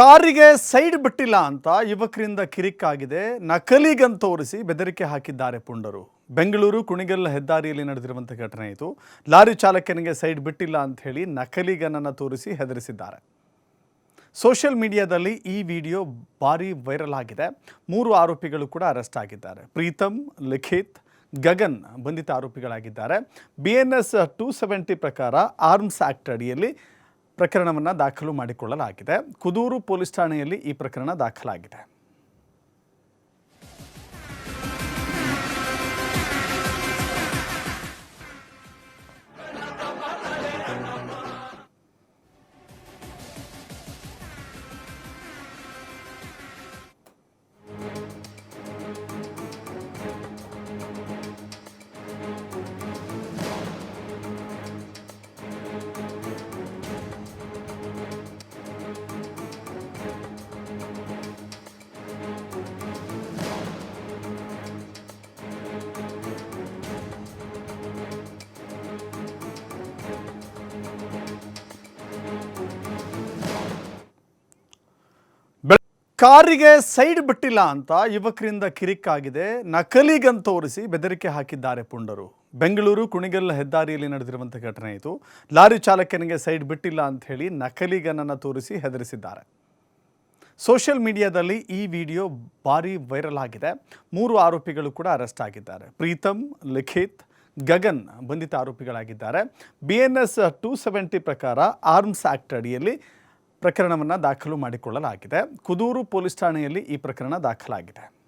ಕಾರಿಗೆ ಸೈಡ್ ಬಿಟ್ಟಿಲ್ಲ ಅಂತ ಯುವಕರಿಂದ ಕಿರಿಕ್ಕಾಗಿದೆ. ನಕಲಿಗನ್ ತೋರಿಸಿ ಬೆದರಿಕೆ ಹಾಕಿದ್ದಾರೆ ಪುಂಡರು. ಬೆಂಗಳೂರು ಕುಣಿಗಲ್ ಹೆದ್ದಾರಿಯಲ್ಲಿ ನಡೆದಿರುವಂಥ ಘಟನೆ ಇದು. ಲಾರಿ ಚಾಲಕನಿಗೆ ಸೈಡ್ ಬಿಟ್ಟಿಲ್ಲ ಅಂತ ಹೇಳಿ ನಕಲಿಗನನ್ನು ತೋರಿಸಿ ಹೆದರಿಸಿದ್ದಾರೆ. ಸೋಷಿಯಲ್ ಮೀಡಿಯಾದಲ್ಲಿ ಈ ವಿಡಿಯೋ ಭಾರಿ ವೈರಲ್ ಆಗಿದೆ. ಮೂರು ಆರೋಪಿಗಳು ಕೂಡ ಅರೆಸ್ಟ್ ಆಗಿದ್ದಾರೆ. ಪ್ರೀತಮ್, ಲಿಖಿತ್, ಗಗನ್ ಬಂಧಿತ ಆರೋಪಿಗಳಾಗಿದ್ದಾರೆ. B N S two seventy ಪ್ರಕಾರ ಆರ್ಮ್ಸ್ ಆ್ಯಕ್ಟ್ ಅಡಿಯಲ್ಲಿ ಪ್ರಕರಣವನ್ನು ದಾಖಲು ಮಾಡಿಕೊಳ್ಳಲಾಗಿದೆ. ಕುದೂರು ಪೊಲೀಸ್ ಠಾಣೆಯಲ್ಲಿ ಈ ಪ್ರಕರಣ ದಾಖಲಾಗಿದೆ. ಕಾರಿಗೆ ಸೈಡ್ ಬಿಟ್ಟಿಲ್ಲ ಅಂತ ಯುವಕರಿಂದ ಕಿರಿಕಾಗಿದೆ. ನಕಲಿಗನ್ ತೋರಿಸಿ ಬೆದರಿಕೆ ಹಾಕಿದ್ದಾರೆ ಪುಂಡರು. ಬೆಂಗಳೂರು ಕುಣಿಗಲ್ ಹೆದ್ದಾರಿಯಲ್ಲಿ ನಡೆದಿರುವಂಥ ಘಟನೆ ಇದು. ಲಾರಿ ಚಾಲಕನಿಗೆ ಸೈಡ್ ಬಿಟ್ಟಿಲ್ಲ ಅಂತ ಹೇಳಿ ನಕಲಿಗನನ್ನು ತೋರಿಸಿ ಹೆದರಿಸಿದ್ದಾರೆ. ಸೋಷಿಯಲ್ ಮೀಡಿಯಾದಲ್ಲಿ ಈ ವಿಡಿಯೋ ಭಾರಿ ವೈರಲ್ ಆಗಿದೆ. ಮೂರು ಆರೋಪಿಗಳು ಕೂಡ ಅರೆಸ್ಟ್ ಆಗಿದ್ದಾರೆ. ಪ್ರೀತಮ್, ಲಿಖಿತ್, ಗಗನ್ ಬಂಧಿತ ಆರೋಪಿಗಳಾಗಿದ್ದಾರೆ. B N S two seventy ಪ್ರಕಾರ ಆರ್ಮ್ಸ್ ಆ್ಯಕ್ಟ್ ಅಡಿಯಲ್ಲಿ ಪ್ರಕರಣವನ್ನು ದಾಖಲು ಮಾಡಿಕೊಳ್ಳಲಾಗಿದೆ. ಕುದೂರು ಪೊಲೀಸ್ ಠಾಣೆಯಲ್ಲಿ ಈ ಪ್ರಕರಣ ದಾಖಲಾಗಿದೆ.